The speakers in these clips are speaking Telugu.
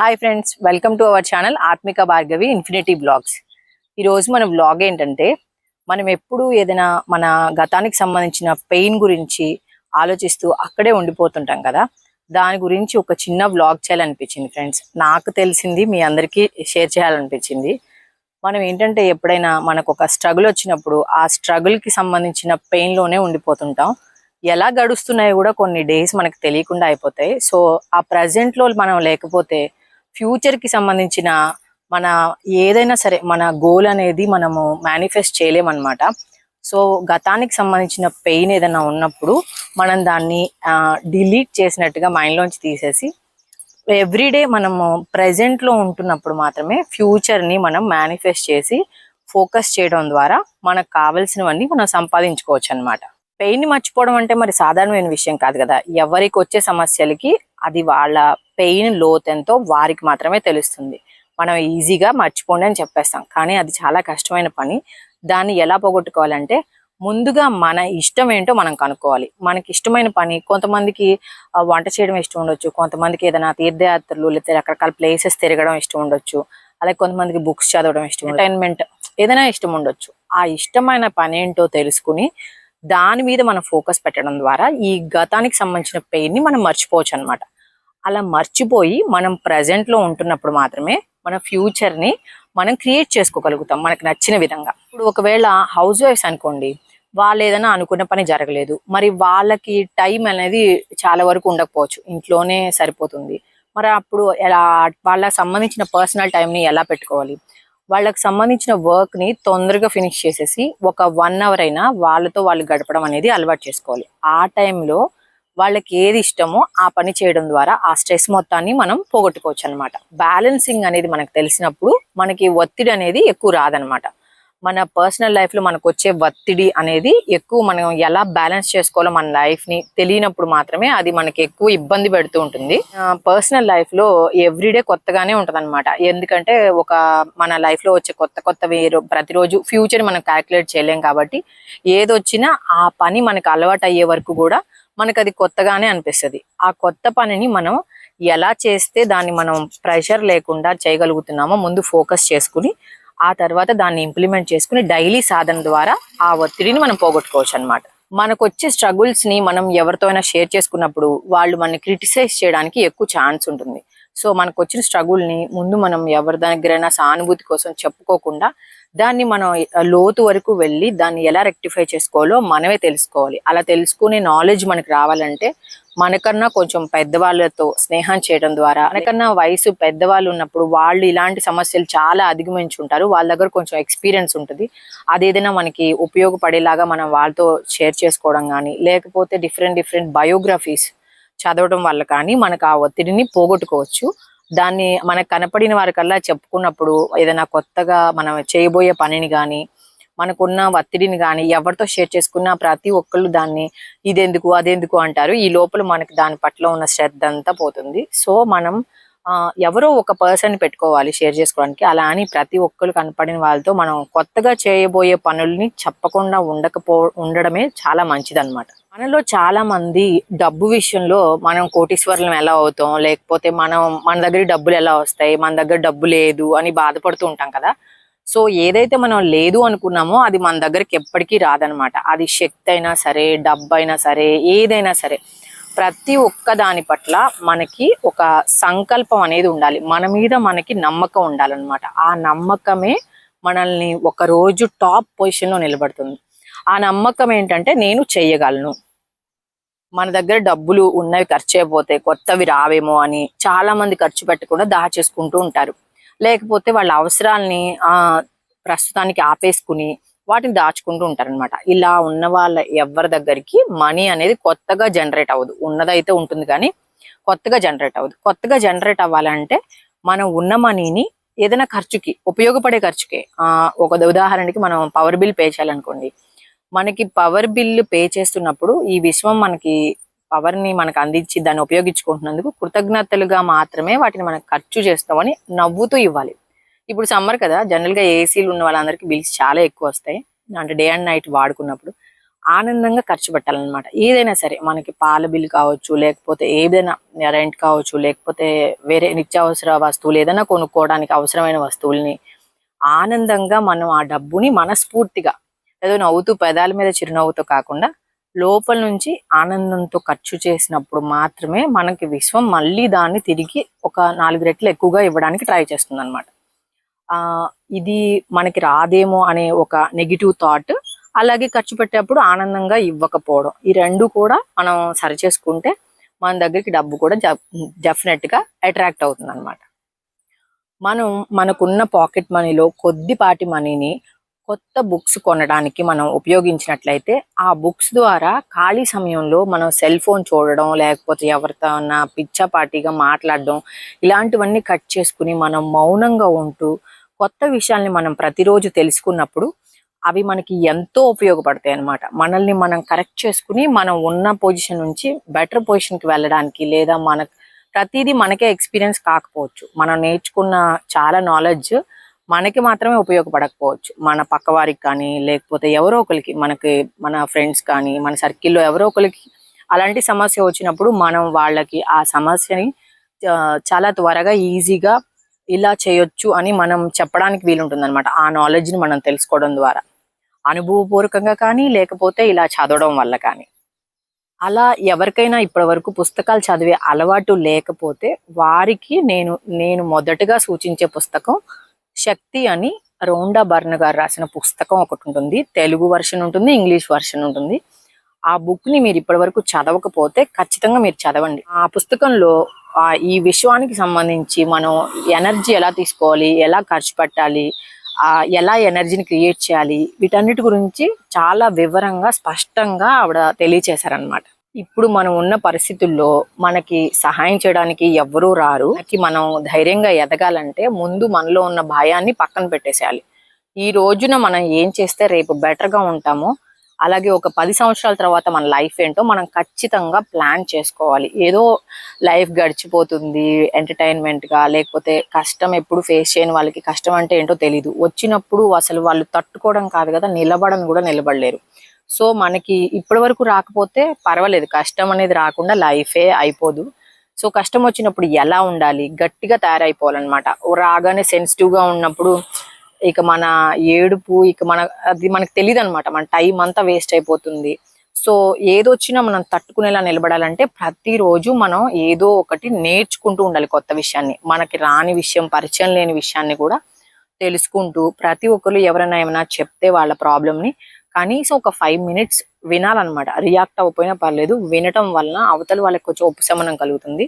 Hi friends welcome to our channel Atmika Bhargavi infinity blogs ఈరోజు మన బ్లాగ్ ఏంటంటే మనం ఎప్పుడు ఏదైనా మన గతానికి సంబంధించిన పెయిన్ గురించి ఆలోచిస్తూ అక్కడే ఉండిపోతుంటాం కదా. దాని గురించి ఒక చిన్న బ్లాగ్ చేయాలనిపించింది ఫ్రెండ్స్ నాకు తెలిసింది మీ అందరికీ షేర్ చేయాలనిపించింది. మనం ఏంటంటే ఎప్పుడైనా మనకు ఒక స్ట్రగుల్ వచ్చినప్పుడు ఆ స్ట్రగుల్కి కి సంబంధించిన పెయిన్లోనే ఉండిపోతుంటాం. ఎలా గడుస్తున్నాయో కూడా కొన్ని డేస్ మనకు తెలియకుండా అయిపోతాయి. సో ఆ ప్రజెంట్లో లో మనం లేకపోతే ఫ్యూచర్కి సంబంధించిన మన ఏదైనా సరే మన గోల్ అనేది మనము మేనిఫెస్ట్ చేయలేమన్నమాట. సో గతానికి సంబంధించిన పెయిన్ ఏదైనా ఉన్నప్పుడు మనం దాన్ని డిలీట్ చేసినట్టుగా మైండ్లోంచి తీసేసి ఎవ్రీడే మనము ప్రజెంట్లో ఉంటున్నప్పుడు మాత్రమే ఫ్యూచర్ని మనం మేనిఫెస్ట్ చేసి ఫోకస్ చేయడం ద్వారా మనకు కావాల్సినవన్నీ మనం సంపాదించుకోవచ్చు అన్నమాట పెయిన్ని మర్చిపోవడం అంటే మరి సాధారణమైన విషయం కాదు కదా. ఎవరికి వచ్చే సమస్యలకి అది వాళ్ళ పెయిన్ లోతెంతో వారికి మాత్రమే తెలుస్తుంది. మనం ఈజీగా మర్చిపోండి అని చెప్పేస్తాం. కానీ అది చాలా కష్టమైన పని. దాన్ని ఎలా పోగొట్టుకోవాలంటే ముందుగా మన ఇష్టం ఏంటో మనం కనుక్కోవాలి. మనకి ఇష్టమైన పని కొంతమందికి వంట చేయడం ఇష్టం ఉండొచ్చు. కొంతమందికి ఏదైనా తీర్థయాత్రలు లేకపోతే రకరకాల ప్లేసెస్ తిరగడం ఇష్టం ఉండొచ్చు. అలాగే కొంతమందికి బుక్స్ చదవడం ఇష్టం ఎంటర్టైన్మెంట్ ఏదైనా ఇష్టం ఉండొచ్చు. ఆ ఇష్టమైన పని ఏంటో తెలుసుకుని దాని మీద మనం ఫోకస్ పెట్టడం ద్వారా ఈ గతానికి సంబంధించిన పెయిన్ని మనం మర్చిపోవచ్చు అన్నమాట అలా మర్చిపోయి మనం ప్రజెంట్లో ఉంటున్నప్పుడు మాత్రమే మన ఫ్యూచర్ని మనం క్రియేట్ చేసుకోగలుగుతాం మనకు నచ్చిన విధంగా. ఇప్పుడు ఒకవేళ హౌస్ వైఫ్స్ అనుకోండి వాళ్ళు ఏదైనా అనుకున్న పని జరగలేదు మరి వాళ్ళకి టైం అనేది చాలా వరకు ఉండకపోవచ్చు ఇంట్లోనే సరిపోతుంది. మరి అప్పుడు ఎలా వాళ్ళకి సంబంధించిన పర్సనల్ టైంని ఎలా పెట్టుకోవాలి? వాళ్ళకి సంబంధించిన వర్క్ని తొందరగా ఫినిష్ చేసేసి ఒక వన్ అవర్ అయినా వాళ్ళతో వాళ్ళు గడపడం అనేది అలవాటు చేసుకోవాలి. ఆ టైంలో వాళ్ళకి ఏది ఇష్టమో ఆ పని చేయడం ద్వారా ఆ స్ట్రెస్ మొత్తాన్ని మనం పోగొట్టుకోవచ్చు అనమాట బ్యాలెన్సింగ్ అనేది మనకు తెలిసినప్పుడు మనకి ఒత్తిడి అనేది ఎక్కువ రాదనమాట మన పర్సనల్ లైఫ్లో మనకు వచ్చే ఒత్తిడి అనేది ఎక్కువ మనం ఎలా బ్యాలెన్స్ చేసుకోవాలో మన లైఫ్ని తెలియనప్పుడు మాత్రమే అది మనకి ఎక్కువ ఇబ్బంది పెడుతూ ఉంటుంది. పర్సనల్ లైఫ్లో ఎవ్రీడే కొత్తగానే ఉంటుందన్నమాట. ఎందుకంటే ఒక మన లైఫ్లో వచ్చే కొత్త కొత్తవి ప్రతిరోజు ఫ్యూచర్ మనం క్యాల్కులేట్ చేయలేం కాబట్టి ఏదొచ్చినా ఆ పని మనకు అలవాటు అయ్యే వరకు కూడా మనకు అది కొత్తగానే అనిపిస్తది. ఆ కొత్త పనిని మనం ఎలా చేస్తే దాన్ని మనం ప్రెషర్ లేకుండా చేయగలుగుతున్నామో ముందు ఫోకస్ చేసుకుని ఆ తర్వాత దాన్ని ఇంప్లిమెంట్ చేసుకుని డైలీ సాధన ద్వారా ఆ ఒత్తిడిని మనం పోగొట్టుకోవచ్చు అన్నమాట మనకు వచ్చే స్ట్రగుల్స్ని మనం ఎవరితో అయినా షేర్ చేసుకున్నప్పుడు వాళ్ళు మనని క్రిటిసైజ్ చేయడానికి ఎక్కువ ఛాన్స్ ఉంటుంది. సో మనకు వచ్చిన స్ట్రగుల్ని ముందు మనం ఎవరి దగ్గరైనా సానుభూతి కోసం చెప్పుకోకుండా దాన్ని మనం లోతు వరకు వెళ్ళి దాన్ని ఎలా రెక్టిఫై చేసుకోవాలో మనమే తెలుసుకోవాలి. అలా తెలుసుకునే నాలెడ్జ్ మనకి రావాలంటే మనకన్నా కొంచెం పెద్దవాళ్ళతో స్నేహం చేయడం ద్వారా మనకన్నా వయసు పెద్దవాళ్ళు ఉన్నప్పుడు వాళ్ళు ఇలాంటి సమస్యలు చాలా అధిగమించి ఉంటారు వాళ్ళ దగ్గర కొంచెం ఎక్స్పీరియన్స్ ఉంటుంది. అది ఏదైనా మనకి ఉపయోగపడేలాగా మనం వాళ్ళతో షేర్ చేసుకోవడం కానీ లేకపోతే డిఫరెంట్ డిఫరెంట్ బయోగ్రఫీస్ చదవడం వల్ల కానీ మనకు ఆ ఒత్తిడిని పోగొట్టుకోవచ్చు. దాన్ని మనకు కనపడిన వారికల్లా చెప్పుకున్నప్పుడు ఏదైనా కొత్తగా మనం చేయబోయే పనిని కానీ మనకున్న ఒత్తిడిని కానీ ఎవరితో షేర్ చేసుకున్నా ప్రతి ఒక్కళ్ళు దాన్ని ఇదెందుకు అదెందుకు అంటారు. ఈ లోపల మనకి దాని పట్ల ఉన్న శ్రద్ధ అంతా పోతుంది. సో మనం ఎవరో ఒక పర్సన్ పెట్టుకోవాలి షేర్ చేసుకోవడానికి. అలా అని ప్రతి ఒక్కరు కనపడిన వాళ్ళతో మనం కొత్తగా చేయబోయే పనుల్ని చెప్పకుండా ఉండకపో ఉండడమే చాలా మంచిదన్నమాట. మనలో చాలా మంది డబ్బు విషయంలో మనం కోటీశ్వరులం ఎలా అవుతాం? లేకపోతే మనం మన దగ్గర డబ్బులు ఎలా వస్తాయి? మన దగ్గర డబ్బు లేదు అని బాధపడుతూ ఉంటాం కదా. సో ఏదైతే మనం లేదు అనుకున్నామో అది మన దగ్గరికి ఎప్పటికీ రాదనమాట. అది శక్తి అయినా సరే డబ్బు అయినా సరే ఏదైనా సరే. ప్రతి ఒక్క దాని పట్ల మనకి ఒక సంకల్పం అనేది ఉండాలి. మన మీద మనకి నమ్మకం ఉండాలన్నమాట. ఆ నమ్మకమే మనల్ని ఒక రోజు టాప్ పొజిషన్లో నిలబడుతుంది. ఆ నమ్మకం ఏంటంటే నేను చేయగలను. మన దగ్గర డబ్బులు ఉన్నవి ఖర్చు అయిపోతే కొత్తవి రావేమో అని చాలా మంది ఖర్చు పెట్టకుండా దాచేసుకుంటూ ఉంటారు. లేకపోతే వాళ్ళ అవసరాల్ని ఆ ప్రస్తుతానికి ఆపేసుకుని వాటిని దాచుకుంటూ ఉంటారన్నమాట. ఇలా ఉన్న వాళ్ళ ఎవరి దగ్గరికి మనీ అనేది కొత్తగా జనరేట్ అవ్వదు. ఉన్నదైతే ఉంటుంది కానీ కొత్తగా జనరేట్ అవ్వదు. కొత్తగా జనరేట్ అవ్వాలంటే మనం ఉన్న మనీని ఏదైనా ఖర్చుకి ఉపయోగపడే ఖర్చుకి ఆ ఒక ఉదాహరణకి మనం పవర్ బిల్ పే చేయాలనుకోండి. మనకి పవర్ బిల్ పే చేస్తున్నప్పుడు ఈ విశ్వం మనకి పవర్ని మనకు అందించి దాన్ని ఉపయోగించుకుంటున్నందుకు కృతజ్ఞతలుగా మాత్రమే వాటిని మనం ఖర్చు చేస్తామని నవ్వుతూ ఇవ్వాలి. ఇప్పుడు సమ్మర్ కదా జనరల్గా ఏసీలు ఉన్న వాళ్ళందరికీ బిల్స్ చాలా ఎక్కువ వస్తాయి. అంటే డే అండ్ నైట్ వాడుకున్నప్పుడు ఆనందంగా ఖర్చు పెట్టాలన్నమాట. ఏదైనా సరే మనకి పాల బిల్ కావచ్చు లేకపోతే ఏదైనా రెంట్ కావచ్చు లేకపోతే వేరే నిత్యావసర వస్తువులు ఏదైనా కొనుక్కోవడానికి అవసరమైన వస్తువుల్ని ఆనందంగా మనం ఆ డబ్బుని మనస్ఫూర్తిగా ఏదో నవ్వుతూ పెదాల మీద చిరునవ్వుతో కాకుండా లోపల నుంచి ఆనందంతో ఖర్చు చేసినప్పుడు మాత్రమే మనకి విశ్వం మళ్ళీ దాన్ని తిరిగి ఒక నాలుగు రెట్లు ఎక్కువగా ఇవ్వడానికి ట్రై చేస్తుంది అనమాట ఇది మనకి రాదేమో అనే ఒక నెగిటివ్ థాట్ అలాగే ఖర్చు పెట్టేటప్పుడు ఆనందంగా ఇవ్వకపోవడం. ఈ రెండు కూడా మనం సరి చేసుకుంటే మన దగ్గరికి డబ్బు కూడా డెఫినెట్గా అట్రాక్ట్ అవుతుంది అనమాట మనం మనకున్న పాకెట్ మనీలో కొద్దిపాటి మనీని కొత్త బుక్స్ కొనడానికి మనం ఉపయోగించినట్లయితే ఆ బుక్స్ ద్వారా ఖాళీ సమయంలో మనం సెల్ ఫోన్ చూడడం లేకపోతే ఎవరితో ఉన్న పిచ్చాపాటిగా మాట్లాడడం ఇలాంటివన్నీ కట్ చేసుకుని మనం మౌనంగా ఉంటూ కొత్త విషయాల్ని మనం ప్రతిరోజు తెలుసుకున్నప్పుడు అవి మనకి ఎంతో ఉపయోగపడతాయి అన్నమాట. మనల్ని మనం కరెక్ట్ చేసుకుని మనం ఉన్న పొజిషన్ నుంచి బెటర్ పొజిషన్కి వెళ్ళడానికి లేదా మన ప్రతిదీ మనకే ఎక్స్పీరియన్స్ కాకపోవచ్చు. మనం నేర్చుకున్న చాలా నాలెడ్జ్ మనకి మాత్రమే ఉపయోగపడకపోవచ్చు. మన పక్క వారికి కానీ లేకపోతే ఎవరో ఒకరికి మనకి మన ఫ్రెండ్స్ కానీ మన సర్కిల్లో ఎవరో ఒకరికి అలాంటి సమస్య వచ్చినప్పుడు మనం వాళ్ళకి ఆ సమస్యని చాలా త్వరగా ఈజీగా ఇలా చేయొచ్చు అని మనం చెప్పడానికి వీలుంటుంది అనమాట ఆ నాలెడ్జ్ని మనం తెలుసుకోవడం ద్వారా. అనుభవపూర్వకంగా కానీ లేకపోతే ఇలా చదవడం వల్ల కానీ. అలా ఎవరికైనా ఇప్పటి వరకు పుస్తకాలు చదివే అలవాటు లేకపోతే వారికి నేను నేను మొదటగా సూచించే పుస్తకం శక్తి అని రోండా బర్న్ గారు రాసిన పుస్తకం ఒకటి ఉంటుంది. తెలుగు వర్షన్ ఉంటుంది ఇంగ్లీష్ వర్షన్ ఉంటుంది. ఆ బుక్ని మీరు ఇప్పటి వరకు చదవకపోతే ఖచ్చితంగా మీరు చదవండి. ఆ పుస్తకంలో ఈ విశ్వానికి సంబంధించి మనం ఎనర్జీ ఎలా తీసుకోవాలి ఎలా ఖర్చు పెట్టాలి ఆ ఎలా ఎనర్జీని క్రియేట్ చేయాలి వీటన్నిటి గురించి చాలా వివరంగా స్పష్టంగా ఆవిడ తెలియచేశారనమాట ఇప్పుడు మనం ఉన్న పరిస్థితుల్లో మనకి సహాయం చేయడానికి ఎవ్వరూ రారు. మనకి మనం ధైర్యంగా ఎదగాలంటే ముందు మనలో ఉన్న భయాన్ని పక్కన పెట్టేసేయాలి. ఈ రోజున మనం ఏం చేస్తే రేపు బెటర్గా ఉంటామో అలాగే ఒక పది సంవత్సరాల తర్వాత మన లైఫ్ ఏంటో మనం ఖచ్చితంగా ప్లాన్ చేసుకోవాలి. ఏదో లైఫ్ గడిచిపోతుంది ఎంటర్టైన్మెంట్గా లేకపోతే కష్టం ఎప్పుడు ఫేస్ చేయని వాళ్ళకి కష్టం అంటే ఏంటో తెలీదు. వచ్చినప్పుడు అసలు వాళ్ళు తట్టుకోవడం కాదు కదా నిలబడని కూడా నిలబడలేరు. సో మనకి ఇప్పటి వరకు రాకపోతే పర్వాలేదు. కష్టం అనేది రాకుండా లైఫే అయిపోదు. సో కష్టం వచ్చినప్పుడు ఎలా ఉండాలి? గట్టిగా తయారైపోవాలన్నమాట. రాగానే సెన్సిటివ్గా ఉన్నప్పుడు ఇక మన ఏడుపు ఇక మన అది మనకు తెలియదు అనమాట మన టైం అంతా వేస్ట్ అయిపోతుంది. సో ఏదొచ్చినా మనం తట్టుకునేలా నిలబడాలంటే ప్రతిరోజు మనం ఏదో ఒకటి నేర్చుకుంటూ ఉండాలి కొత్త విషయాన్ని. మనకి రాని విషయం పరిచయం లేని విషయాన్ని కూడా తెలుసుకుంటూ ప్రతి ఒక్కరు ఎవరైనా ఏమైనా చెప్తే వాళ్ళ ప్రాబ్లమ్ని ని కనీసం ఒక ఫైవ్ మినిట్స్ వినాలన్నమాట. రియాక్ట్ అవ్వకపోయినా పర్లేదు వినటం వలన అవతల వాళ్ళకి కొంచెం ఉపశమనం కలుగుతుంది.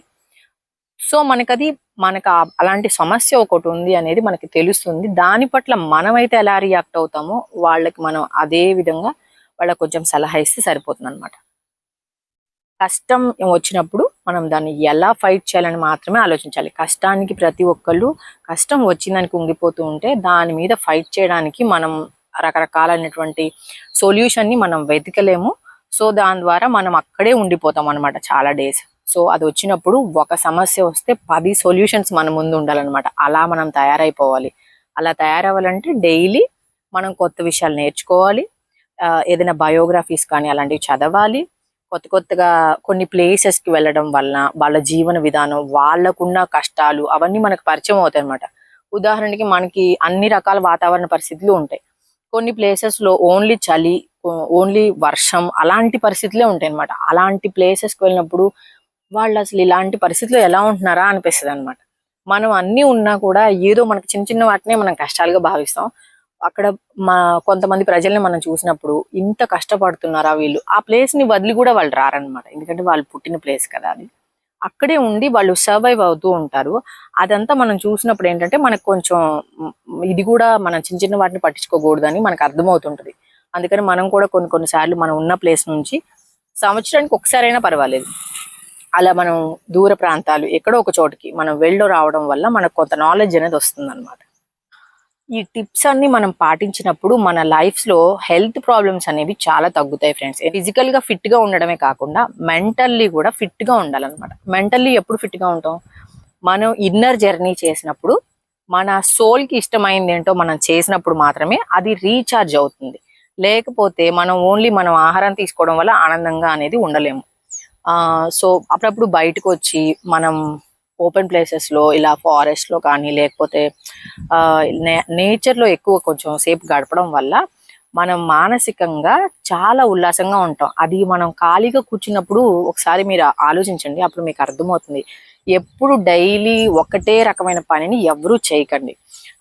సో మనకది మనకు అలాంటి సమస్య ఒకటి ఉంది అనేది మనకి తెలుస్తుంది. దాని పట్ల మనమైతే ఎలా రియాక్ట్ అవుతామో వాళ్ళకి మనం అదే విధంగా వాళ్ళకి కొంచెం సలహా ఇస్తే సరిపోతుంది అనమాట కష్టం వచ్చినప్పుడు మనం దాన్ని ఎలా ఫైట్ చేయాలని మాత్రమే ఆలోచించాలి. కష్టానికి ప్రతి ఒక్కళ్ళు కష్టం వచ్చిందని కుంగిపోతూ ఉంటే దాని మీద ఫైట్ చేయడానికి మనం రకరకాలైనటువంటి సొల్యూషన్ని మనం వెతకలేము. సో దాని ద్వారా మనం అక్కడే ఉండిపోతాం అనమాట చాలా డేస్ సో అది వచ్చినప్పుడు ఒక సమస్య వస్తే పది సొల్యూషన్స్ మన ముందు ఉండాలన్నమాట. అలా మనం తయారైపోవాలి. అలా తయారవ్వాలంటే డైలీ మనం కొత్త విషయాలు నేర్చుకోవాలి. ఆ, ఏదైనా బయోగ్రఫీస్ కానీ అలాంటివి చదవాలి. కొత్త కొత్తగా కొన్ని ప్లేసెస్కి కి వెళ్ళడం వలన వాళ్ళ జీవన విధానం వాళ్ళకున్న కష్టాలు అవన్నీ మనకు పరిచయం అవుతాయి అనమాట ఉదాహరణకి మనకి అన్ని రకాల వాతావరణ పరిస్థితులు ఉంటాయి. కొన్ని ప్లేసెస్లో లో ఓన్లీ చలి ఓన్లీ వర్షం అలాంటి పరిస్థితులే ఉంటాయి అనమాట అలాంటి ప్లేసెస్కి కి వెళ్ళినప్పుడు వాళ్ళు అసలు ఇలాంటి పరిస్థితులు ఎలా ఉంటున్నారా అనిపిస్తుంది అనమాట మనం అన్ని ఉన్నా కూడా ఏదో మనకి చిన్న చిన్న వాటినే మనం కష్టాలుగా భావిస్తాం. అక్కడ మా కొంతమంది ప్రజల్ని మనం చూసినప్పుడు ఇంత కష్టపడుతున్నారా వీళ్ళు? ఆ ప్లేస్ని వదిలి కూడా వాళ్ళు రారనమాట ఎందుకంటే వాళ్ళు పుట్టిన ప్లేస్ కదా అది. అక్కడే ఉండి వాళ్ళు సర్వైవ్ అవుతూ ఉంటారు. అదంతా మనం చూసినప్పుడు ఏంటంటే మనకు కొంచెం ఇది కూడా మనం చిన్న చిన్న వాటిని పట్టించుకోకూడదని మనకు అర్థమవుతుంటుంది. అందుకని మనం కూడా కొన్ని కొన్నిసార్లు మనం ఉన్న ప్లేస్ నుంచి సంవత్సరానికి ఒకసారైనా పర్వాలేదు. అలా మనం దూర ప్రాంతాలు ఎక్కడో ఒక చోటికి మనం వెళ్ళో రావడం వల్ల మనకు కొంత నాలెడ్జ్ అనేది వస్తుంది ఈ టిప్స్ అన్ని మనం పాటించినప్పుడు మన లైఫ్లో హెల్త్ ప్రాబ్లమ్స్ అనేవి చాలా తగ్గుతాయి ఫ్రెండ్స్ ఫిజికల్గా ఫిట్గా ఉండడమే కాకుండా మెంటల్లీ కూడా ఫిట్గా ఉండాలన్నమాట. మెంటల్లీ ఎప్పుడు ఫిట్గా ఉంటాం? మనం ఇన్నర్ జర్నీ చేసినప్పుడు మన సోల్కి ఇష్టమైంది ఏంటో మనం చేసినప్పుడు మాత్రమే అది రీఛార్జ్ అవుతుంది. లేకపోతే మనం ఓన్లీ మనం ఆహారం తీసుకోవడం వల్ల ఆనందంగా అనేది ఉండలేము. సో అప్పుడప్పుడు బయటకు వచ్చి మనం ఓపెన్ ప్లేసెస్లో ఇలా ఫారెస్ట్లో కానీ లేకపోతే నేచర్లో నేచర్లో ఎక్కువ కొంచెం సేపు గడపడం వల్ల మనం మానసికంగా చాలా ఉల్లాసంగా ఉంటాం. అది మనం ఖాళీగా కూర్చున్నప్పుడు ఒకసారి మీరు ఆలోచించండి అప్పుడు మీకు అర్థమవుతుంది. ఎప్పుడు డైలీ ఒకటే రకమైన పనిని ఎవరూ చేయకండి.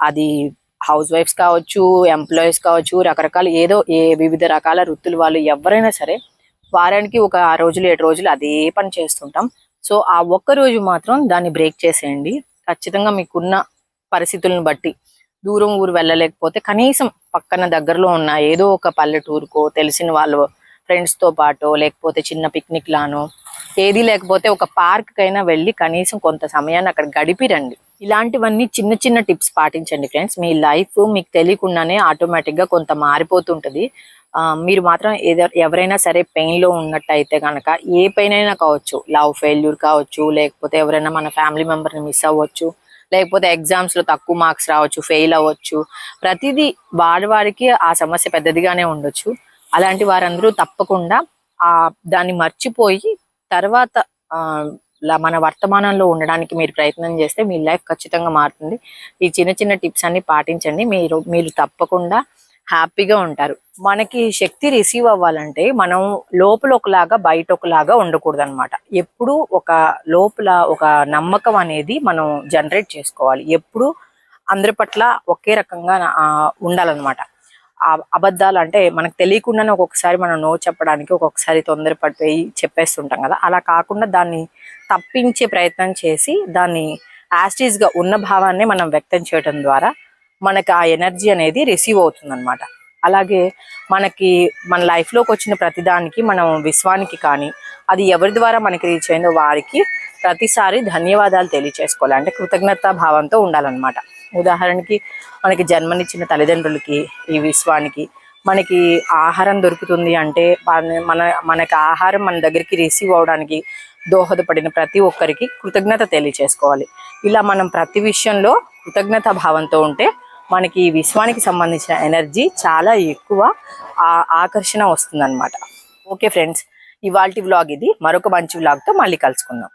అది హౌస్ వైఫ్స్ కావచ్చు ఎంప్లాయీస్ కావచ్చు రకరకాల ఏదో ఏ వివిధ రకాల వృత్తులు వాళ్ళు ఎవరైనా సరే వారానికి ఒక ఆ రోజులు ఏడు రోజులు అదే పని చేస్తుంటాం. సో ఆ ఒక్క రోజు మాత్రం దాన్ని బ్రేక్ చేసేయండి. ఖచ్చితంగా మీకున్న పరిస్థితులను బట్టి. దూరం ఊరు వెళ్ళలేకపోతే కనీసం పక్కన దగ్గరలో ఉన్న ఏదో ఒక పల్లెటూరుకో తెలిసిన వాళ్ళు ఫ్రెండ్స్తో పాటు లేకపోతే చిన్న పిక్నిక్ లానో ఏది లేకపోతే ఒక పార్క్ కైనా వెళ్ళి కనీసం కొంత సమయాన్ని అక్కడ గడిపిరండి. ఇలాంటివన్నీ చిన్న చిన్న టిప్స్ పాటించండి ఫ్రెండ్స్. మీ లైఫ్ మీకు తెలియకుండానే ఆటోమేటిక్గా కొంత మారిపోతుంటది. ఆ, మీరు మాత్రం ఏదో ఎవరైనా సరే పెయిన్లో ఉన్నట్టయితే కనుక ఏ పెయిన్ అయినా కావచ్చు లవ్ ఫెయిల్యూర్ కావచ్చు లేకపోతే ఎవరైనా మన ఫ్యామిలీ మెంబర్ని మిస్ అవ్వచ్చు లేకపోతే ఎగ్జామ్స్లో తక్కువ మార్క్స్ రావచ్చు ఫెయిల్ అవ్వచ్చు ప్రతిదీ వాడి వారికి ఆ సమస్య పెద్దదిగానే ఉండొచ్చు. అలాంటి వారందరూ తప్పకుండా ఆ దాన్ని మర్చిపోయి తర్వాత ఆ, మన వర్తమానంలో ఉండడానికి మీరు ప్రయత్నం చేస్తే మీ లైఫ్ ఖచ్చితంగా మారుతుంది. ఈ చిన్న చిన్న టిప్స్ అన్ని పాటించండి. మీరు మీరు తప్పకుండా హ్యాపీగా ఉంటారు. మనకి శక్తి రిసీవ్ అవ్వాలంటే మనం లోపల ఒకలాగా బయట ఒకలాగా ఉండకూడదు అనమాట ఎప్పుడు ఒక లోపల ఒక నమ్మకం అనేది మనం జనరేట్ చేసుకోవాలి. ఎప్పుడు అందరి పట్ల ఒకే రకంగా ఉండాలన్నమాట. అబద్ధాలు అంటే మనకు తెలియకుండానే ఒక్కొక్కసారి మనం నో చెప్పడానికి ఒక్కొక్కసారి తొందరపడిపోయి చెప్పేస్తుంటాం కదా. అలా కాకుండా దాన్ని తప్పించే ప్రయత్నం చేసి దాన్ని యాస్టీస్గా ఉన్న భావాన్ని మనం వ్యక్తం చేయడం ద్వారా మనకి ఆ ఎనర్జీ అనేది రిసీవ్ అవుతుందన్నమాట. అలాగే మనకి మన లైఫ్లోకి వచ్చిన ప్రతిదానికి మనం విశ్వానికి కానీ అది ఎవరి ద్వారా మనకి రీచ్ అయిందో వారికి ప్రతిసారి ధన్యవాదాలు తెలియచేసుకోవాలి. అంటే కృతజ్ఞత భావంతో ఉండాలన్నమాట. ఉదాహరణకి మనకి జన్మనిచ్చిన తల్లిదండ్రులకి ఈ విశ్వానికి మనకి ఆహారం దొరుకుతుంది అంటే మన- మనకి ఆహారం మన దగ్గరికి రిసీవ్ అవడానికి దోహదపడిన ప్రతి ఒక్కరికి కృతజ్ఞత తెలియచేసుకోవాలి. ఇలా మనం ప్రతి విషయంలో కృతజ్ఞత భావంతో ఉంటే మనకి ఈ విశ్వానికి సంబంధించిన ఎనర్జీ చాలా ఎక్కువ ఆ- ఆకర్షణ వస్తుందన్నమాట. ఓకే ఫ్రెండ్స్ ఇవాల్టి వ్లాగ్ ఇది. మరొక మంచి వ్లాగ్తో మళ్ళీ కలుసుకుందాం.